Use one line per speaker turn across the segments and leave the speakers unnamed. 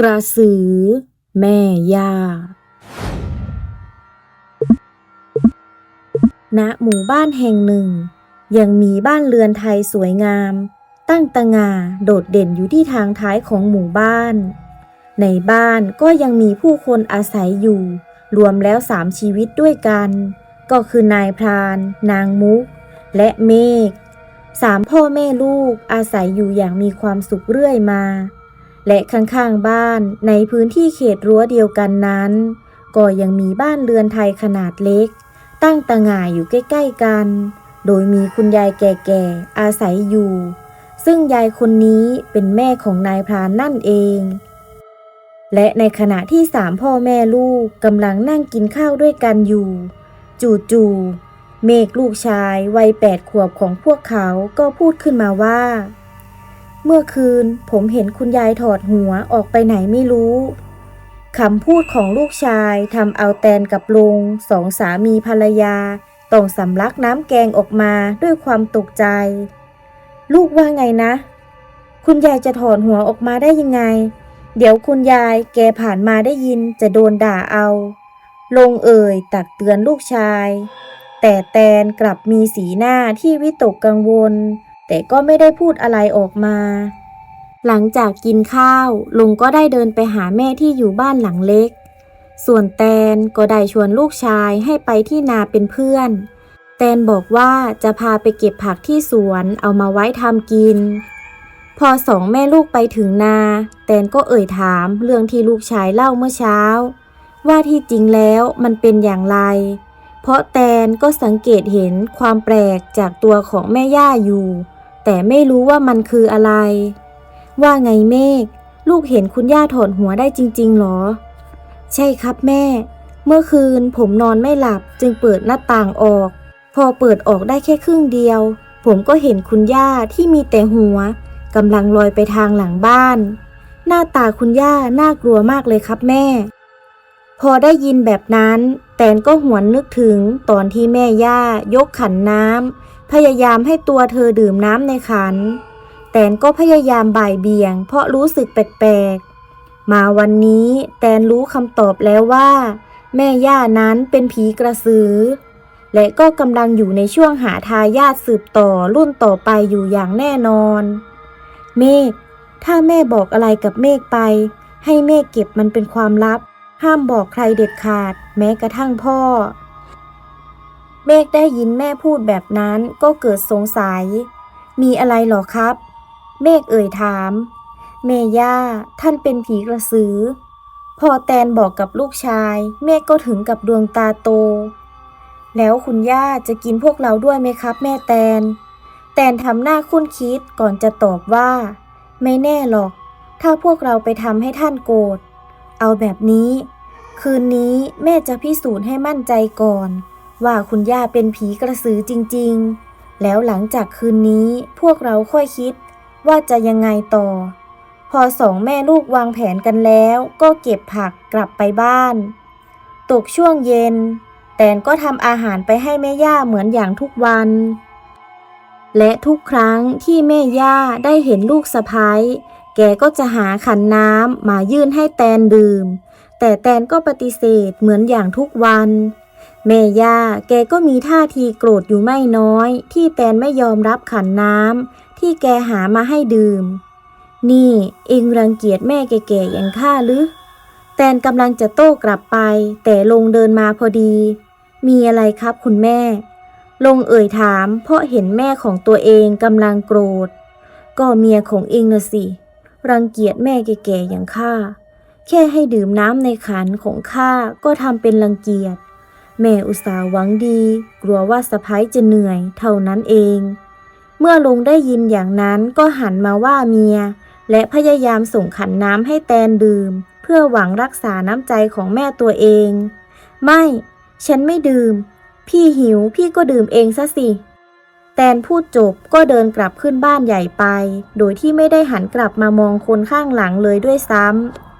กระสือ แม่ย่า ณ หมู่บ้านแห่งหนึ่ง ยังมีบ้านเรือนไทยสวยงาม ตั้งตะงาโดดเด่นอยู่ที่ทางท้ายของหมู่บ้าน ในบ้านก็ยังมีผู้คนอาศัยอยู่ รวมแล้วสามชีวิตด้วยกัน ก็คือนายพราน นางมุก และเมฆสามพ่อแม่ลูกอาศัยอยู่อย่างมีความสุขเรื่อยมา และข้างๆบ้านในพื้นที่เขตรั้วเดียวกันนั้น ก็ยังมีบ้านเรือนไทยขนาดเล็ก ตั้งตะง่ายอยู่ใกล้ๆกัน โดยมีคุณยายแก่ๆอาศัยอยู่ ซึ่งยายคนนี้เป็นแม่ของนายพรานนั่นเอง และในขณะที่สามพ่อแม่ลูกกำลังนั่งกินข้าวด้วยกันอยู่ จู่ๆเมฆลูกชายวัยแปดขวบของพวกเขาก็พูดขึ้นมาว่า เมื่อคืนผมเห็นคุณยายถอดหัวออกไปไหนไม่รู้คำพูดของลูกชายทำเอาแตนกับลุงสองสามีภรรยาต้องสำลักน้ำแกงออกมาด้วยความตกใจ ลูกว่าไงนะ คุณยายจะถอดหัวออกมาได้ยังไง เดี๋ยวคุณยายแกผ่านมาได้ยินจะโดนด่าเอา ลงเอ่ยตักเตือนลูกชาย แต่แตนกลับมีสีหน้าที่วิตกกังวล แต่ก็ไม่ได้พูดอะไรออกมา หลังจากกินข้าว ลุงก็ได้เดินไปหาแม่ที่อยู่บ้านหลังเล็ก ส่วนแตนก็ได้ชวนลูกชายให้ไปที่นาเป็นเพื่อน แตนบอกว่าจะพาไปเก็บผักที่สวนเอามาไว้ทำกิน พอสองแม่ลูกไปถึงนา แตนก็เอ่ยถามเรื่องที่ลูกชายเล่าเมื่อเช้า ว่าที่จริงแล้วมันเป็นอย่างไรเพราะแตนก็สังเกตเห็นความแปลกจากตัวของแม่ย่าอยู่ แต่ไม่รู้ว่ามันคืออะไร ว่าไงเมฆลูกเห็นคุณย่าถอดหัวได้จริง ๆหรอ ใช่ครับแม่ เมื่อคืนผมนอนไม่หลับจึงเปิดหน้าต่างออก พอเปิดออกได้แค่ครึ่งเดียว ผมก็เห็นคุณย่าที่มีแต่หัวกำลังลอยไปทางหลังบ้าน หน้าตาคุณย่าน่ากลัวมากเลยครับแม่ พอได้ยินแบบนั้น แตนก็หวนนึกถึงตอนที่แม่ย่ายกขันน้ำ พยายามให้ตัวเธอดื่มน้ำในขัน แตนก็พยายามบ่ายเบี่ยง เพราะรู้สึกแปลกๆ มาวันนี้แตนรู้คำตอบแล้วว่า แม่ย่านั้นเป็นผีกระสือ และก็กำลังอยู่ในช่วงหาทายาทสืบต่อรุ่นต่อไปอยู่อย่างแน่นอน เมฆถ้าแม่บอกอะไรกับเมฆไป ให้เมฆเก็บมันเป็นความลับ ห้ามบอกใครเด็ดขาด แม้กระทั่งพ่อ เมฆได้ยินแม่พูดแบบนั้นก็เกิดสงสัย มีอะไรหรอครับ เมฆเอ่ยถาม เมย่า ท่านเป็นผีกระสือ พอแตนบอกกับลูกชาย เมฆก็ถึงกับดวงตาโต แล้วคุณย่าจะกินพวกเราด้วยไหมครับ แม่แตน แตนทำหน้าคุ้นคิดก่อนจะตอบว่า ไม่แน่หรอก ถ้าพวกเราไปทำให้ท่านโกรธ เอาแบบนี้ คืนนี้แม่จะพิสูจน์ให้มั่นใจก่อน ว่าคุณย่าเป็นผีกระสือจริงๆ แล้วหลังจากคืนนี้พวกเราค่อยคิดว่าจะยังไงต่อ พอสองแม่ลูกวางแผนกันแล้วก็เก็บผักกลับไปบ้าน ตกช่วงเย็น แตนก็ทำอาหารไปให้แม่ย่าเหมือนอย่างทุกวัน และทุกครั้งที่แม่ย่าได้เห็นลูกสะพ้ายแกก็จะหาขันน้ำมายื่นให้แตนดื่ม แต่แตนก็ปฏิเสธเหมือนอย่างทุกวัน แม่ย่าแกก็มีท่าทีโกรธอยู่ไม่น้อย ที่แตนไม่ยอมรับขันน้ำที่แกหามาให้ดื่ม นี่เองรังเกียจแม่แก่ๆอย่างข้าหรือ แตนกำลังจะโต้กลับไป แต่ลงเดินมาพอดี มีอะไรครับคุณแม่ ลงเอ่ยถาม เพราะเห็นแม่ของตัวเองกำลังโกรธ ก็เมียของเองนะสิ รังเกียจแม่แก่ๆอย่างข้า แค่ให้ดื่มน้ำในขันของข้าก็ทำเป็นรังเกียจ แม่อุตส่าห์หวังดี กลัวว่าสะพ้ายจะเหนื่อยเท่านั้นเอง เมื่อลุงได้ยินอย่างนั้นก็หันมาว่าเมีย และพยายามส่งขันน้ำให้แตนดื่ม เพื่อหวังรักษาน้ำใจของแม่ตัวเอง ไม่ ฉันไม่ดื่ม พี่หิวพี่ก็ดื่มเองซะสิ แตนพูดจบก็เดินกลับขึ้นบ้านใหญ่ไป โดยที่ไม่ได้หันกลับมามองคนข้างหลังเลยด้วยซ้ำ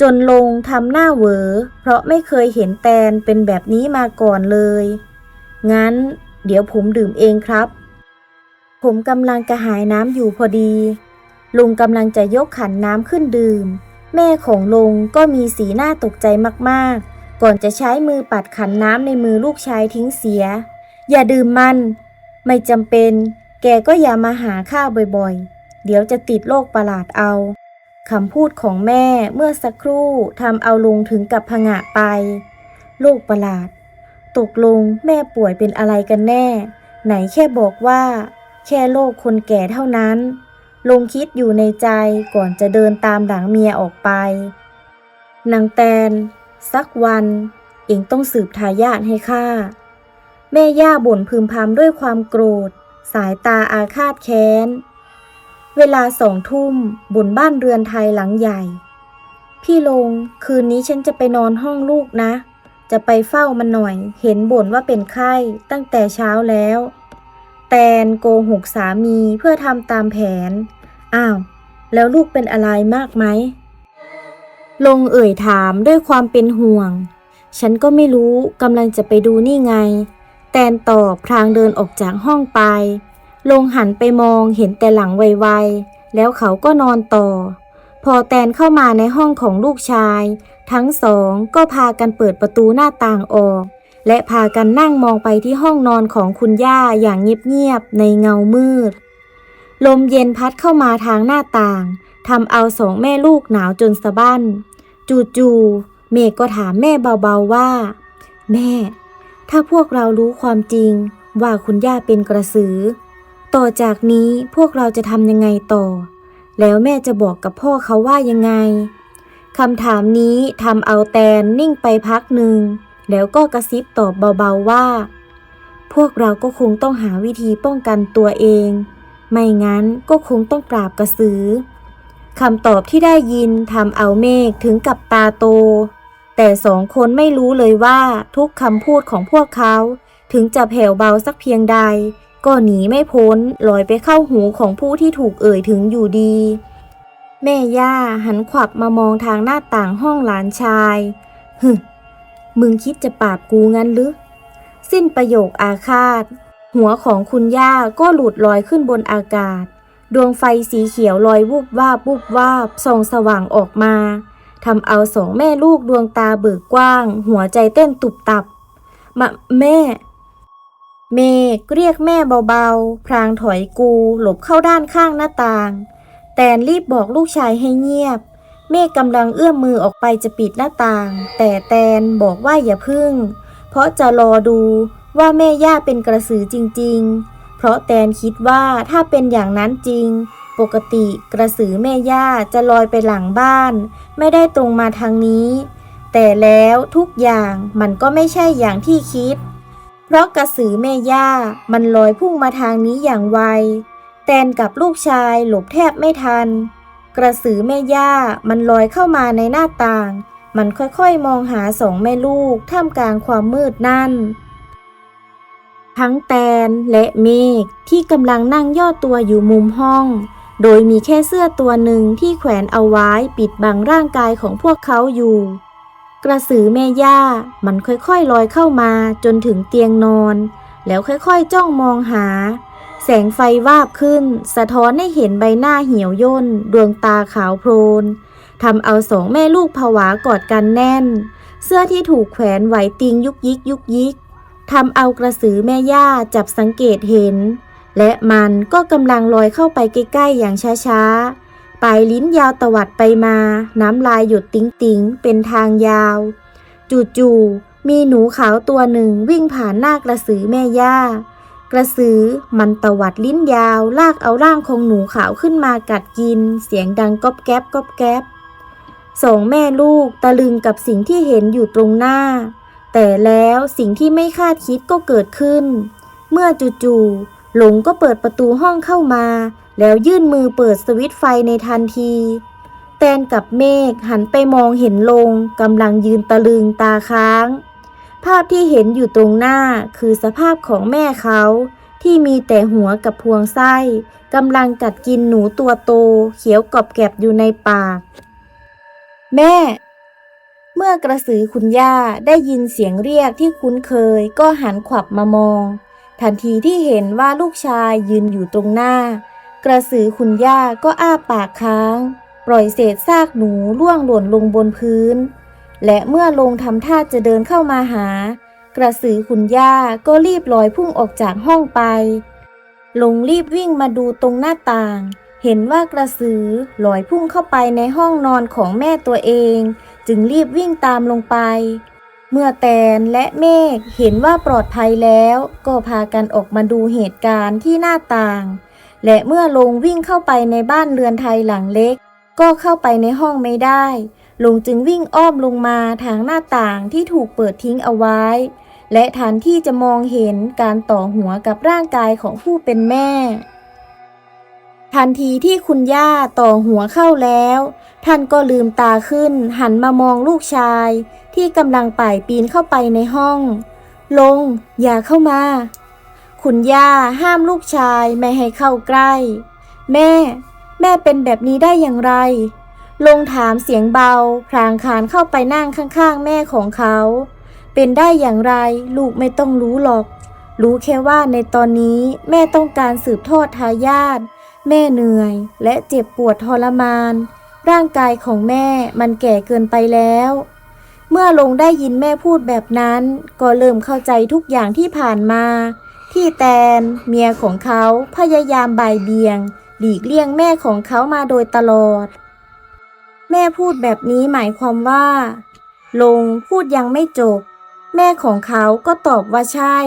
จนลงทำหน้าเหวอ เพราะไม่เคยเห็นแตนเป็นแบบนี้มาก่อนเลย งั้นเดี๋ยวผมดื่มเองครับ ผมกำลังกระหายน้ำอยู่พอดี ลุงกำลังจะยกขันน้ำขึ้นดื่ม แม่ของลงก็มีสีหน้าตกใจมากๆ ก่อนจะใช้มือปัดขันน้ำในมือลูกชายทิ้งเสีย อย่าดื่มมัน ไม่จำเป็น แกก็อย่ามาหาข้าบ่อยๆ เดี๋ยวจะติดโรคประหลาดเอา คำพูดของแม่เมื่อสักครู่ทำเอาลุงถึงกับผงะไปโรคประหลาด ตกลงแม่ป่วยเป็นอะไรกันแน่ ไหนแค่บอกว่า แค่โรคคนแก่เท่านั้นลงคิดอยู่ในใจก่อนจะเดินตามหลังเมียออกไปนางแตน สักวัน เองต้องสืบทายาทให้ข้าแม่ย่าบ่นพึมพำด้วยความโกรธ สายตาอาฆาตแค้น เวลาสองทุ่มบนบ้านเรือนไทยหลังใหญ่ พี่ลงคืนนี้ฉันจะไปนอนห้องลูกนะ จะไปเฝ้ามันหน่อย เห็นบ่นว่าเป็นไข้ตั้งแต่เช้าแล้ว แตนโกหกสามีเพื่อทำตามแผน อ้าว แล้วลูกเป็นอะไรมากไหม ลงเอ่ยถามด้วยความเป็นห่วง ฉันก็ไม่รู้กำลังจะไปดูนี่ไง แตนตอบพลางเดินออกจากห้องไป ลงหันไปมองเห็นแต่หลังไวๆ แล้วเขาก็นอนต่อ พอแตนเข้ามาในห้องของลูกชาย ทั้งสองก็พากันเปิดประตูหน้าต่างออก และพากันนั่งมองไปที่ห้องนอนของคุณย่าอย่างเงียบๆ ในเงามืด ลมเย็นพัดเข้ามาทางหน้าต่างทำเอาสองแม่ลูกหนาวจนสะบั้น จู่ๆเมฆก็ถามแม่เบาๆว่า แม่ ถ้าพวกเรารู้ความจริงว่าคุณย่าเป็นกระสือ ต่อจากนี้พวกเราจะทำยังไงต่อ แล้วแม่จะบอกกับพ่อเขาว่ายังไงคำถามนี้ทำเอาแตนนิ่งไปพักหนึ่ง แล้วก็กระซิบตอบเบาๆว่า พวกเราก็คงต้องหาวิธีป้องกันตัวเอง ไม่งั้นก็คงต้องปราบกระสือคำตอบที่ได้ยินทำเอาเมฆถึงกับตาโต แต่สองคนไม่รู้เลยว่าทุกคำพูดของพวกเขา ถึงจะแผ่วเบาสักเพียงใด ก็หนีไม่พ้นลอยไปเข้าหูของผู้ที่ถูกเอ่ยถึงอยู่ดี แม่ย่าหันขวับมามองทางหน้าต่างห้องหลานชายฮึมึงคิดจะปราบกูงั้นหรือ สิ้นประโยคอาฆาต หัวของคุณย่าก็หลุดลอยขึ้นบนอากาศ ดวงไฟสีเขียวลอยวูบวาบวูบวาบส่องสว่างออกมาทำเอาสองแม่ลูกดวงตาเบิกกว้าง หัวใจเต้นตุบตับมะแม่ เมฆเรียกแม่เบาๆ พรางถอยกูหลบเข้าด้านข้างหน้าต่าง แตนรีบบอกลูกชายให้เงียบ เมฆกำลังเอื้อมมือออกไปจะปิดหน้าต่าง แต่แตนบอกว่าอย่าพึ่ง เพราะจะรอดูว่าแม่ย่าเป็นกระสือจริง ๆ เพราะแตนคิดว่าถ้าเป็นอย่างนั้นจริง ปกติกระสือแม่ย่าจะลอยไปหลังบ้าน ไม่ได้ตรงมาทางนี้ แต่แล้วทุกอย่างมันก็ไม่ใช่อย่างที่คิด เพราะกระสือแม่ย่ามันลอยพุ่งมาทางนี้อย่างไว แตนกับลูกชายหลบแทบไม่ทัน กระสือแม่ย่ามันลอยเข้ามาในหน้าต่าง มันค่อยๆมองหาสองแม่ลูกท่ามกลางความมืดนั่น ทั้งแตนและเมฆที่กำลังนั่งย่อตัวอยู่มุมห้อง โดยมีแค่เสื้อตัวหนึ่งที่แขวนเอาไว้ปิดบังร่างกายของพวกเขาอยู่ กระสือแม่ย่ามันค่อยๆลอยเข้ามาจนถึงเตียงนอน แล้วค่อยๆจ้องมองหา แสงไฟวาบขึ้น สะท้อนให้เห็นใบหน้าเหี่ยวย่น ดวงตาขาวโพลนทำเอาสองแม่ลูกผวากอดกันแน่น เสื้อที่ถูกแขวนไหวติงยุกยิกยุกยิกทำเอากระสือแม่ย่าจับสังเกตเห็น และมันก็กำลังลอยเข้าไปใกล้ๆอย่างช้าๆ ปลายลิ้นยาวตวัดไปมา น้ำลายหยดติ๋งๆเป็นทางยาว จู่ๆมีหนูขาวตัวหนึ่งวิ่งผ่านหน้ากระสือแม่ย่า กระสือมันตวัดลิ้นยาว ลากเอาร่างของหนูขาวขึ้นมากัดกิน เสียงดังก๊อบแก๊บก๊อบแก๊บสองแม่ลูกตะลึงกับสิ่งที่เห็นอยู่ตรงหน้า แต่แล้วสิ่งที่ไม่คาดคิดก็เกิดขึ้น เมื่อจู่ๆหลงก็เปิดประตูห้องเข้ามา แล้วยื่นมือเปิดสวิตไฟในทันที แตนกับเมฆหันไปมองเห็นลงกำลังยืนตะลึงตาค้าง ภาพที่เห็นอยู่ตรงหน้าคือสภาพของแม่เขาที่มีแต่หัวกับพวงไส้กำลังกัดกินหนูตัวโต เขียวกรอบแกบอยู่ในปาก แม่ เมื่อกระสือคุณย่าได้ยินเสียงเรียกที่คุ้นเคยก็หันขวับมามอง ทันทีที่เห็นว่าลูกชายยืนอยู่ตรงหน้า กระสือคุณย่าก็อ้าปากค้าง ปล่อยเศษซากหนูร่วงหล่นลงบนพื้น และเมื่อลงทำท่าจะเดินเข้ามาหา กระสือคุณย่าก็รีบลอยพุ่งออกจากห้องไป ลงรีบวิ่งมาดูตรงหน้าต่าง เห็นว่ากระสือลอยพุ่งเข้าไปในห้องนอนของแม่ตัวเอง จึงรีบวิ่งตามลงไป เมื่อแตนและเมฆเห็นว่าปลอดภัยแล้ว ก็พากันออกมาดูเหตุการณ์ที่หน้าต่าง และเมื่อลงวิ่งเข้าไปในบ้านเรือนไทยหลังเล็ก ก็เข้าไปในห้องไม่ได้ลงจึงวิ่งอ้อมลงมาทางหน้าต่างที่ถูกเปิดทิ้งเอาไว้ และทันที่จะมองเห็นการต่อหัวกับร่างกายของผู้เป็นแม่ ทันทีที่คุณย่าต่อหัวเข้าแล้ว ท่านก็ลืมตาขึ้น หันมามองลูกชาย ที่กำลังป่ายปีนเข้าไปในห้อง ลง อย่าเข้ามา คุณย่าห้ามลูกชายไม่ให้เข้าใกล้ แม่ แม่เป็นแบบนี้ได้อย่างไร ลงถามเสียงเบา พรางคานเข้าไปนั่งข้างๆ แม่ของเขา เป็นได้อย่างไร ลูกไม่ต้องรู้หรอก รู้แค่ว่าในตอนนี้แม่ต้องการสืบทอดทายาทแม่เหนื่อย และเจ็บปวดทรมาน ร่างกายของแม่มันแก่เกินไปแล้ว เมื่อลงได้ยินแม่พูดแบบนั้น ก็เริ่มเข้าใจทุกอย่างที่ผ่านมา ที่แตนเมียของเขาพยายามบ่ายเบียง หลีกเลี่ยงแม่ของเขามาโดยตลอด แม่พูดแบบนี้หมายความว่า ลงพูดยังไม่จบ แม่ของเขาก็ตอบว่าใช่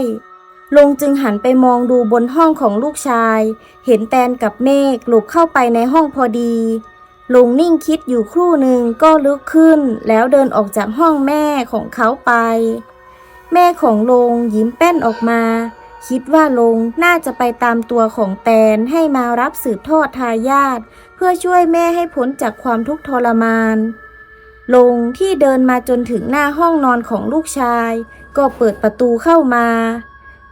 ลงจึงหันไปมองดูบนห้องของลูกชาย เห็นแตนกับเมฆหลบเข้าไปในห้องพอดีลงนิ่งคิดอยู่ครู่หนึ่งก็ลุกขึ้น แล้วเดินออกจากห้องแม่ของเขาไป แม่ของลงยิ้มแป้นออกมา คิดว่าลงน่าจะไปตามตัวของแตนให้มารับสืบทอดทายาทเพื่อช่วยแม่ให้พ้นจากความทุกข์ทรมาน ลงที่เดินมาจนถึงหน้าห้องนอนของลูกชาย ก็เปิดประตูเข้ามา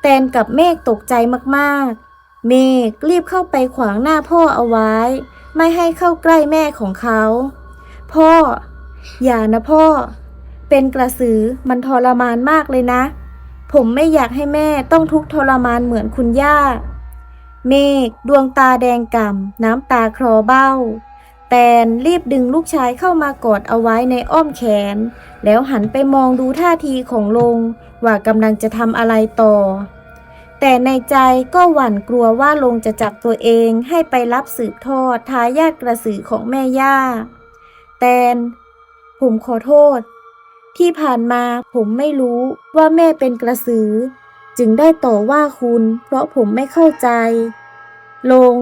แตนกับเมฆตกใจมากๆ เมฆรีบเข้าไปขวางหน้าพ่อเอาไว้ ไม่ให้เข้าใกล้แม่ของเขา พ่อ อย่านะพ่อ เป็นกระสือมันทรมานมากเลยนะ ผมไม่อยากให้แม่ต้องทุกข์ทรมานเหมือนคุณย่า เมฆดวงตาแดงก่ำน้ำตาคลอเบ้า แตนรีบดึงลูกชายเข้ามากอดเอาไว้ในอ้อมแขน แล้วหันไปมองดูท่าทีของลง ว่ากำลังจะทำอะไรต่อ แต่ในใจก็หวั่นกลัวว่าลงจะจับตัวเองให้ไปรับสืบทอดทายาทกระสือของแม่ย่า แตน ผมขอโทษ ที่ผ่านมาผมไม่รู้ว่าแม่เป็นกระสือ จึงได้ต่อว่าคุณ เพราะผมไม่เข้าใจ ลง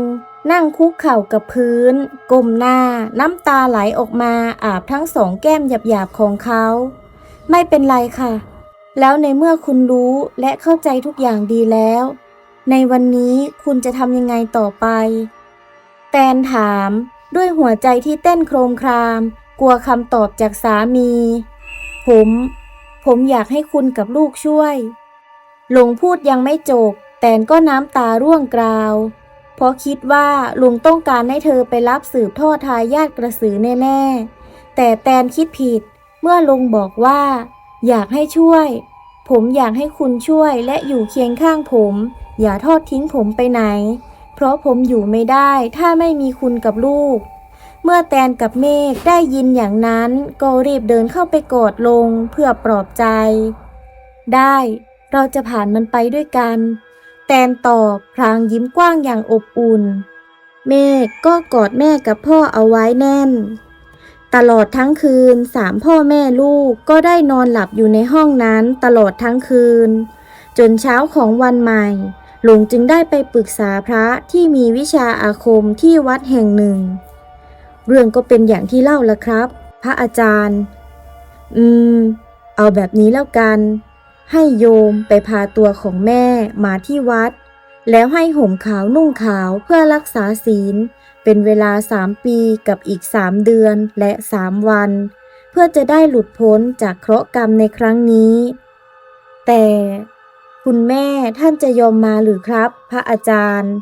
นั่งคุกเข่ากับพื้นก้มหน้า น้ำตาไหลออกมาอาบทั้งสองแก้มหยาบๆของเขา ไม่เป็นไรค่ะ แล้วในเมื่อคุณรู้และเข้าใจทุกอย่างดีแล้ว ในวันนี้คุณจะทำยังไงต่อไป แตนถามด้วยหัวใจที่เต้นโครมคราม กลัวคำตอบจากสามี ผม ผมอยากให้คุณกับลูกช่วย หลงพูดยังไม่จบ แตนก็น้ำตาร่วงกราว เพราะคิดว่าลุงต้องการให้เธอไปรับสืบทอดทายาทกระสือแน่ๆ แต่แตนคิดผิด เมื่อลุงบอกว่า อยากให้ช่วย ผมอยากให้คุณช่วยและอยู่เคียงข้างผม อย่าทอดทิ้งผมไปไหน เพราะผมอยู่ไม่ได้ถ้าไม่มีคุณกับลูก เมื่อแตนกับเมฆได้ยินอย่างนั้นก็รีบเดินเข้าไปกอดลงเพื่อปลอบใจ ได้เราจะผ่านมันไปด้วยกัน แตนตอบพลางยิ้มกว้างอย่างอบอุ่น เมฆก็กอดแม่กับพ่อเอาไว้แน่น ตลอดทั้งคืนสามพ่อแม่ลูกก็ได้นอนหลับอยู่ในห้องนั้นตลอดทั้งคืน จนเช้าของวันใหม่หลวงจึงได้ไปปรึกษาพระที่มีวิชาอาคมที่วัดแห่งหนึ่ง เรื่องก็เป็นอย่างที่เล่าละครับ พระอาจารย์ อืม เอาแบบนี้แล้วกัน ให้โยมไปพาตัวของแม่มาที่วัด แล้วให้ห่มขาวนุ่งขาวเพื่อรักษาศีล เป็นเวลาสามปีกับอีกสามเดือนและสามวัน เพื่อจะได้หลุดพ้นจากเคราะห์กรรมในครั้งนี้ แต่คุณแม่ท่านจะยอมมาหรือครับ พระอาจารย์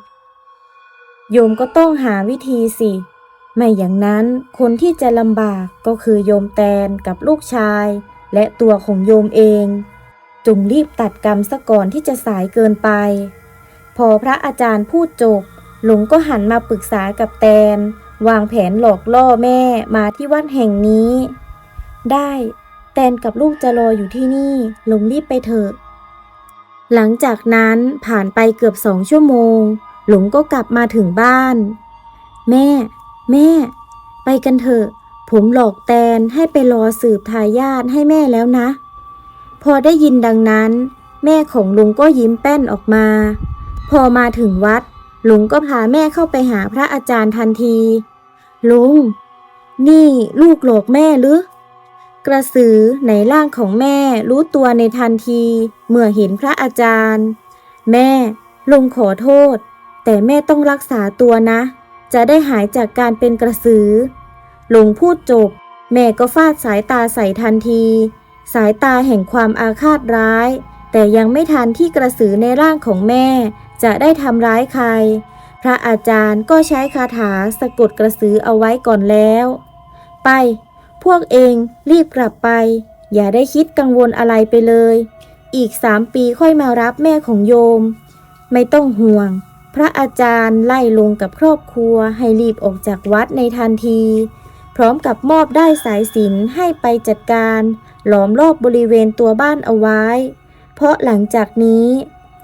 โยมก็ต้องหาวิธีสิ ไม่อย่างนั้นคนที่จะลำบากก็คือโยมแตนกับลูกชาย และตัวของโยมเอง จงรีบตัดกรรมซะก่อนที่จะสายเกินไป พอพระอาจารย์พูดจบ หลวงก็หันมาปรึกษากับแตน วางแผนหลอกล่อแม่มาที่วัดแห่งนี้ ได้ แตนกับลูกจะรออยู่ที่นี่ หลงรีบไปเถอะ หลังจากนั้นผ่านไปเกือบสองชั่วโมง หลงก็กลับมาถึงบ้าน แม่ แม่ ไปกันเถอะ ผมหลอกแตนให้ไปรอสืบทายาทให้แม่แล้วนะ พอได้ยินดังนั้น แม่ของลุงก็ยิ้มแป้นออกมา พอมาถึงวัด ลุงก็พาแม่เข้าไปหาพระอาจารย์ทันที ลุง นี่ลูกหลอกแม่หรือกระสือในร่างของแม่รู้ตัวในทันที เมื่อเห็นพระอาจารย์ แม่ ลุงขอโทษ แต่แม่ต้องรักษาตัวนะ จะได้หายจากการเป็นกระสือ หลงพูดจบ แม่ก็ฟาดสายตาใส่ทันที สายตาแห่งความอาฆาตร้าย แต่ยังไม่ทันที่กระสือในร่างของแม่ จะได้ทำร้ายใคร พระอาจารย์ก็ใช้คาถาสะกดกระสือเอาไว้ก่อนแล้ว ไป พวกเองรีบกลับไป อย่าได้คิดกังวลอะไรไปเลย อีกสามปีค่อยมารับแม่ของโยม ไม่ต้องห่วง พระอาจารย์ไล่ลงกับครอบครัวให้รีบออกจากวัดในทันที พร้อมกับมอบได้สายสินให้ไปจัดการหลอมรอบบริเวณตัวบ้านเอาไว้ เพราะหลังจากนี้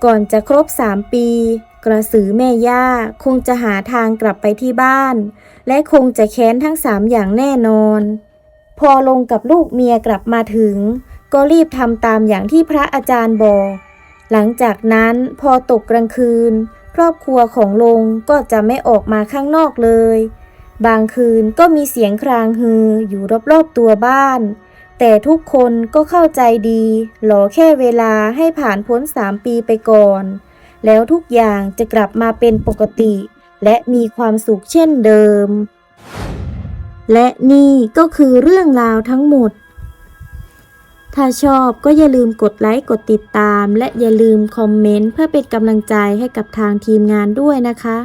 ก่อนจะครบสามปี กระสือแม่ย่าคงจะหาทางกลับไปที่บ้าน และคงจะแค้นทั้งสามอย่างแน่นอน พอลงกับลูกเมียกลับมาถึง ก็รีบทำตามอย่างที่พระอาจารย์บอก หลังจากนั้นพอตกกลางคืน ครอบครัวของลงก็จะไม่ออกมาข้างนอกเลย บางคืนก็มีเสียงครางฮืออยู่รอบๆตัวบ้าน แต่ทุกคนก็เข้าใจดีรอแค่เวลาให้ผ่านพ้นสามปีไปก่อน แล้วทุกอย่างจะกลับมาเป็นปกติ และมีความสุขเช่นเดิม และนี่ก็คือเรื่องราวทั้งหมด ถ้าชอบก็อย่าลืมกดไลค์กดติดตาม และอย่าลืมคอมเมนต์เพื่อเป็นกำลังใจให้กับทางทีมงานด้วยนะคะ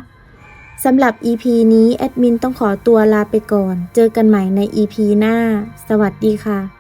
สำหรับ EP นี้แอดมินต้องขอตัวลาไปก่อน เจอกันใหม่ใน EP หน้า สวัสดีค่ะ